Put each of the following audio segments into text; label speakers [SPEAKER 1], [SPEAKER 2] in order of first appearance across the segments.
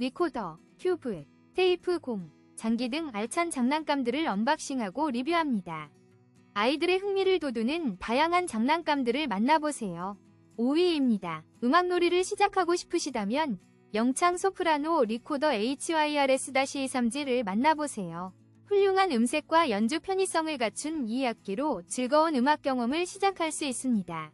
[SPEAKER 1] 리코더, 큐브, 테이프 공, 장기 등 알찬 장난감들을 언박싱하고 리뷰합니다. 아이들의 흥미를 돋우는 다양한 장난감들을 만나보세요. 5위입니다. 음악놀이를 시작하고 싶으시다면 영창 소프라노 리코더 HYRS-23G를 만나보세요. 훌륭한 음색과 연주 편의성을 갖춘 이 악기로 즐거운 음악 경험을 시작할 수 있습니다.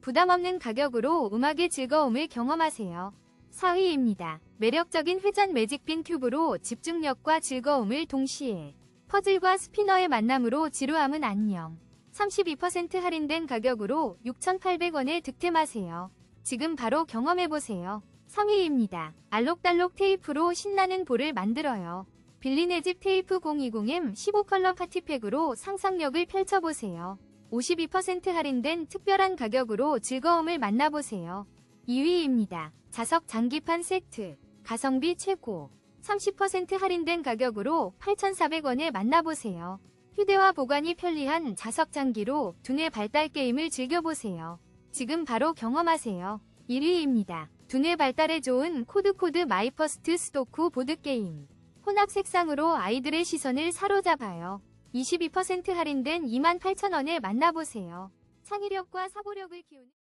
[SPEAKER 1] 부담 없는 가격으로 음악의 즐거움을 경험하세요. 4위입니다. 매력적인 회전 매직빈 큐브로 집중력과 즐거움을 동시에 퍼즐과 스피너의 만남으로 지루함은 안녕. 32% 할인된 가격으로 6,800원에 득템하세요. 지금 바로 경험해보세요. 3위입니다. 알록달록 테이프로 신나는 볼을 만들어요. 빌리네 집 테이프 020M 15컬러 파티팩으로 상상력을 펼쳐보세요. 52% 할인된 특별한 가격으로 즐거움을 만나보세요. 2위입니다. 자석 장기판 세트. 가성비 최고. 30% 할인된 가격으로 8,400원에 만나보세요. 휴대와 보관이 편리한 자석 장기로 두뇌 발달 게임을 즐겨보세요. 지금 바로 경험하세요. 1위입니다. 두뇌 발달에 좋은 코드코드 마이퍼스트 스토쿠 보드게임. 혼합 색상으로 아이들의 시선을 사로잡아요. 22% 할인된 28,000원에 만나보세요. 창의력과 사고력을 키우는